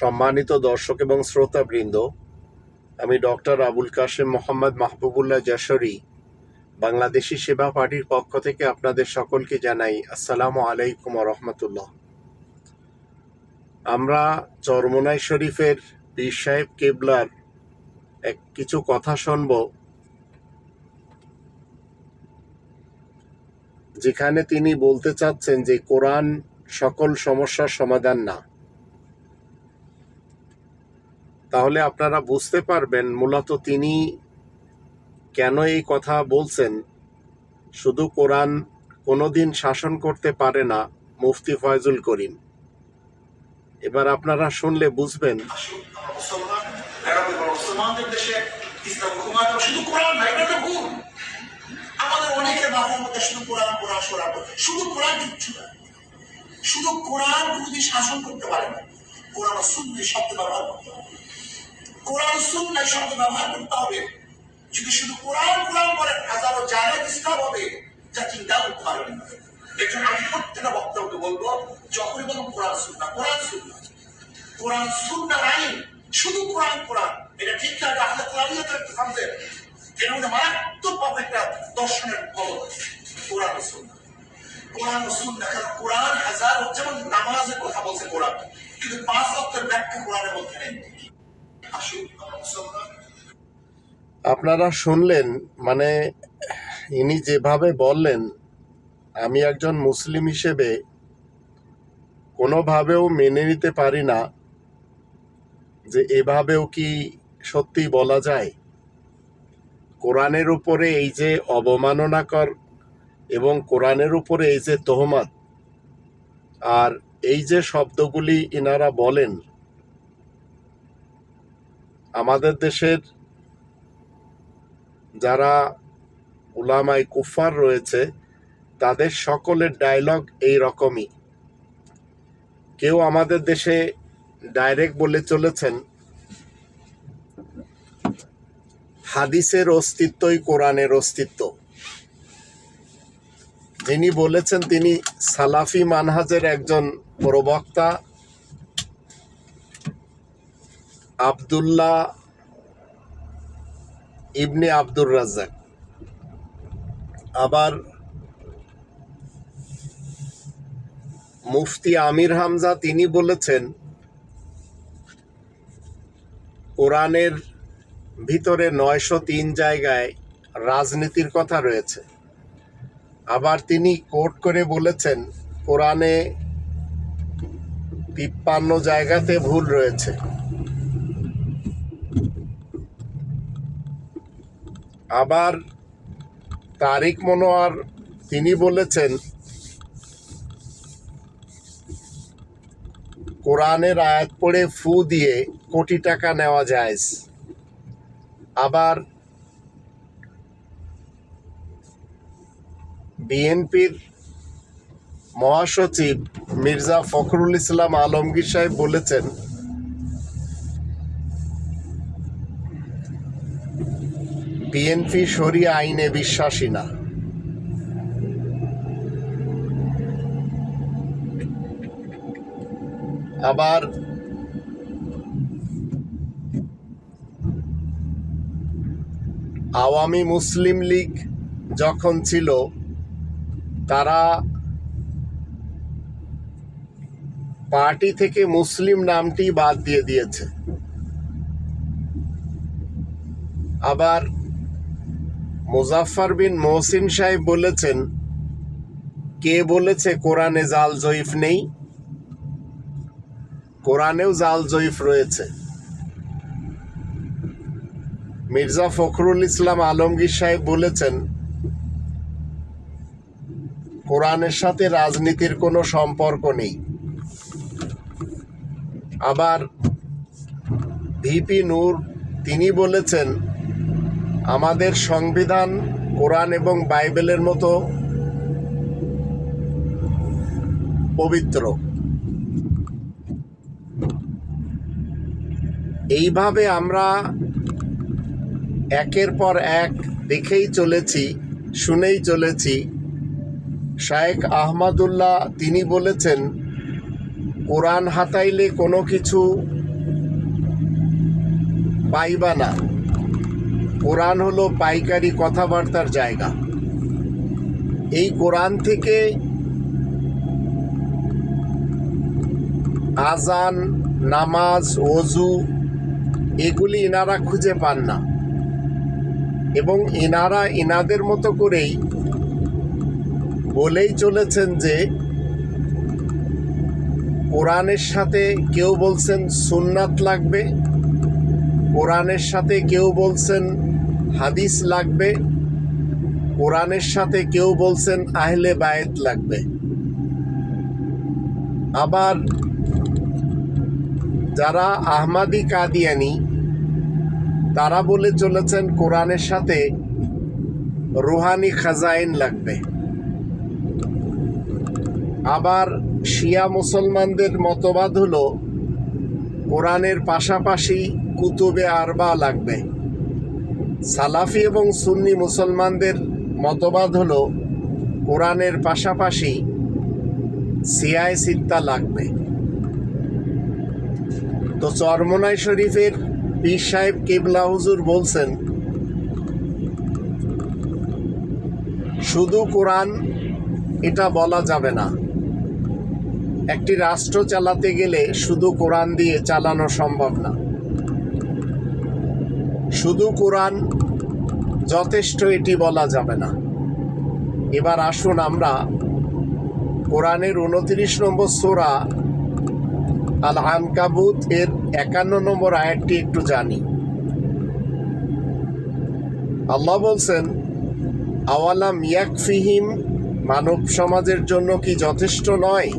সম্মানিত দর্শক এবং শ্রোতাবৃন্দ, আমি ডক্টর আবুল কাশেম মোহাম্মদ মাহবুবুল্লাহ যশোরী, বাংলাদেশি সেবা পার্টির পক্ষ থেকে আপনাদের সকলকে জানাই আসসালামু আলাইকুম রহমতুল্লাহ। আমরা চরমোনাই শরীফের পীর সাহেব কেবলার এক কিছু কথা শুনব, যেখানে তিনি বলতে চাচ্ছেন যে কোরআন সকল সমস্যার সমাধান না। তাহলে আপনারা বুঝতে পারবেন, মূলত তিনি কেন এই কথা বলছেন। শুধু কোরআন কোনোদিন শাসন করতে পারে না, মুফতি ফয়জুল করিম। এবার আপনারা শুনলে বুঝবেন। শুধু কোরআন শুধু কোরআন শুধু কোরআন শাসন করতে পারে না। কোরআন সুন্নি শব্দ ব্যবহার করতে কোরআন সুন্নাই শব্দ ব্যবহার করতে হবে। যদি শুধু কোরআন কোরআন বলেন, হাজারো জায়গা ইসলাম হবে, যা চিন্তা করতে পারবেন এর জন্য আমি প্রত্যেকটা বক্তব্য বলব, যখনই বলব কোরআন সুন্না কোরআন সুন্না কোরআন সুন্নার আইন শুধু কোরআন কোরআন। এটা ঠিক না তাহলে কোরআনিয়ত একটা থামছে এর মধ্যে মারাত্মক ভাবে একটা দর্শনের কবল, কোরআন ও সুন্না কোরআন সুন্না কারণ কোরআন হাজার, যেমন নামাজের কথা বলছে কোরআন, কিন্তু পাঁচ অক্ষর ব্যাখ্যা কোরআনের মধ্যে নেই। আপনারা শুনলেন মানে ইনি যেভাবে বললেন, আমি একজন মুসলিম হিসেবে কোনোভাবেও মেনে নিতে পারি না যে এভাবেও কি সত্যি বলা যায়। কোরআনের উপরে এই যে অবমাননাকর এবং কোরআনের উপরে এই যে তোহমাত, আর এই যে শব্দগুলি ইনারা বলেন আমাদের দেশের যারা উলামাই কুফার রয়েছে, তাদের সকলের ডায়লগ এই রকমই কেউ আমাদের দেশে ডাইরেক্ট বলে চলেছেন, হাদিসের অস্তিত্বই কোরআনের অস্তিত্ব। যিনি বলেছেন তিনি সালাফি মানহাজের একজন প্রবক্তা আবদুল্লাহ ইবনে আব্দুর রাজ্জাক। আবার মুফতি আমির হামজা, তিনি বলেছেন, কোরআনের ভিতরে নয়শো তিন জায়গায় রাজনীতির কথা রয়েছে। আবার তিনি কোট করে বলেছেন, কোরআনে তিপ্পান্ন জায়গাতে ভুল রয়েছে। আবার তারিক মনোয়ার, তিনি বলেছেন, কোরআনের আয়াত পড়ে ফু দিয়ে কোটি টাকা নেওয়া যায় আবার বিএনপির মহাসচিব মির্জা ফখরুল ইসলাম আলমগীর সাহেব বলেছেন বিএনপি শরিয়া আইনে বিশ্বাসী না। আবার আওয়ামী মুসলিম লীগ যখন ছিল, তারা পার্টি থেকে মুসলিম নামটি বাদ দিয়ে দিয়েছে। আবার মুজাফফর বিন মহসিন সাহেব বলেছেন, কে বলেছে কোরআনে জাল জয়ীফ নেই? কোরআনেও জাল জয়ীফ রয়েছে। মির্জা ফখরুল ইসলাম আলমগীর সাহেব বলেছেন, কোরআনের সাথে রাজনীতির কোনো সম্পর্ক নেই। আবার ভিপি নূর, তিনি বলেছেন আমাদের সংবিধান, কোরআন এবং বাইবেলের মতো পবিত্র। এইভাবে আমরা একের পর এক দেখেই চলেছি, শুনেই চলেছি। শায়েখ আহমদুল্লাহ তিনি বলেছেন, কোরআন হাতাইলে কোনো কিছু পাইবা না। কোরআন হলো পাইকারি কথাবার্তার জায়গা। এই কোরআন থেকে আজান, নামাজ ওজু এগুলি এনারা খুঁজে পান না। এবং এনারা এনাদের মতো করেই বলেই চলেছেন যে, কোরআনের সাথে কেউ বলছেন সুন্নাত লাগবে, কোরআনের সাথে কেউ বলছেন হাদিস লাগবে, কোরআনের সাথে কেউ বলছেন আহলে বায়েত লাগবে। আবার যারা আহমাদি কাদিয়ানি, তারা বলে চলেছেন কোরআনের সাথে রুহানি খাজাইন লাগবে। আবার শিয়া মুসলমানদের মতবাদ হলো, কোরআনের পাশাপাশি কুতুবে আরবা লাগবে। সালাফি এবং সুন্নি মুসলমানদের মতবাদ হল, কোরআনের পাশাপাশি সিয়ায় সিত্তা লাগবে। তো চরমনাই শরীফের পীর সাহেব কেবলা হুজুর বলছেন, শুধু কোরআন এটা বলা যাবে না। একটি রাষ্ট্র চালাতে গেলে শুধু কোরআন দিয়ে চালানো সম্ভব না। শুধু কোরআন যথেষ্ট এটি বলা যাবে না। এবার আসুন আমরা কোরআনের উনত্রিশ নম্বর সোরা আল আনকাবুত এর একান্ন নম্বর আয়াতটি একটু জানি। আল্লাহ বলছেন, আওয়ালাম ইয়াকফিহিম, মানব সমাজের জন্য কি যথেষ্ট নয়?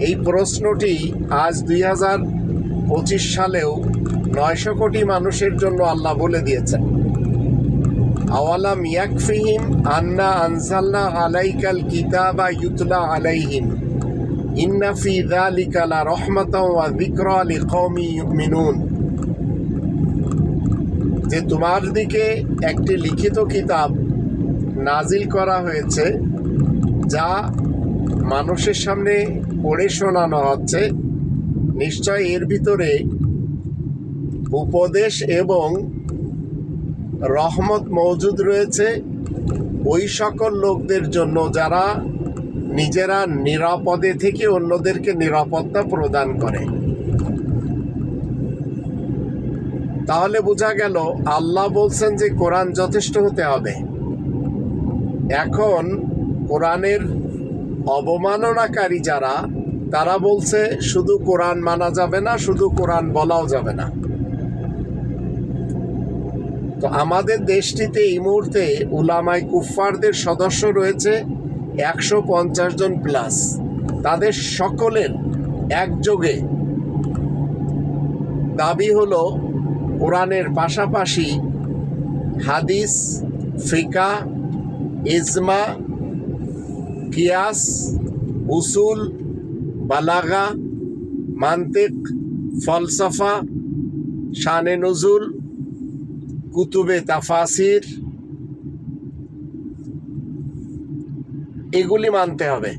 এই প্রশ্নটি আজ দুই হাজার পঁচিশ সালেও নয়শো কোটি মানুষের জন্য আল্লাহ বলে দিয়েছেন। আওয়ালাম ইয়াকফিহিম আন্না আনজালনা আলাইকাল কিতাবা ইউতলা আলাইহিম। ইন্না ফি যালিকা লা রাহমাতাও ওয়া যিকরা লিকওমি ইউমিনুন। যে তোমার দিকে একটি লিখিত কিতাব নাজিল করা হয়েছে, যা মানুষের সামনে পড়ে শোনানো হচ্ছে, নিশ্চয় এর ভিতরে উপদেশ এবং রহমত মজুদ রয়েছে ওই সকল লোকদের জন্য যারা নিজেরা নিরাপদে থেকে অন্যদেরকে নিরাপত্তা প্রদান করে। তাহলে বোঝা গেল, আল্লাহ বলছেন যে কোরআন যথেষ্ট হতে হবে। এখন কোরআনের অবমাননাকারী যারা, তারা বলছে, শুধু কোরআন মানা যাবে না, শুধু কোরআন বলাও যাবে না। তো আমাদের দেশটিতে এই মুহূর্তে উলামাই কুফফারদের সদস্য রয়েছে একশো পঞ্চাশ জন প্লাস তাদের সকলের একযোগে দাবি হলো কোরআনের পাশাপাশি হাদিস, ফিকা, ইজমা, কিয়াস, উসুল, বালাগা, মান্তিক, ফলসফা, শানে নজুল কুতুবে তাফাসির, এগুলি মানতে হবে।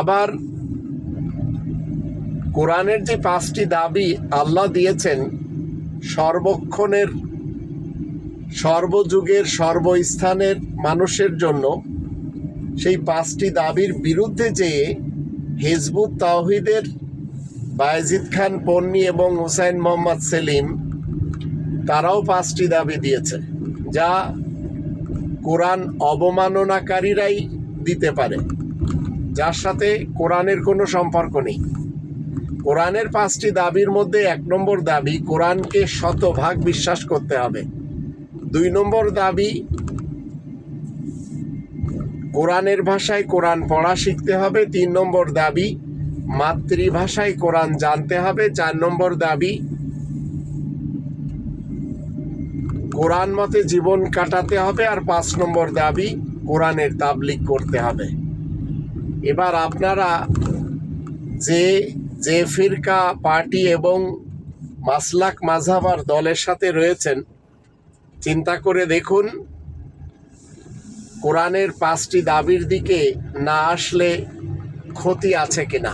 আবার কোরআনের যে পাঁচটি দাবি আল্লাহ দিয়েছেন, সর্বক্ষণের, সর্বযুগের, সর্বস্থানের মানুষের জন্য সেই পাঁচটি দাবির বিরুদ্ধে যে হিজবুত তাওহিদের, বায়েজিদ খান, পন্নী এবং হুসাইন মোহাম্মদ সেলিম তারাও পাঁচটি দাবি দিয়েছে, যা কোরআন অবমাননাকারীরাই দিতে পারে, যার সাথে কোরআনের কোনো সম্পর্ক নেই। কোরআনের পাঁচটি দাবির মধ্যে এক নম্বর দাবি, কোরআনকে শতভাগ বিশ্বাস করতে হবে। দুই নম্বর দাবি, কোরআনের ভাষায় কোরআন পড়া শিখতে হবে। তিন নম্বর দাবি, মাতৃভাষায় কোরআন জানতে হবে। চার নম্বর দাবি কোরআন মতে জীবন কাটাতে হবে আর পাঁচ নম্বর দাবি কোরআনের তাবলিক করতে হবে। এবার আপনারা যে যে ফিরকা, পার্টি এবং মাসলাক মাঝাবার দলের সাথে রয়েছেন, চিন্তা করে দেখুন, কোরআনের পাঁচটি দাবির দিকে না আসলে ক্ষতি আছে কিনা।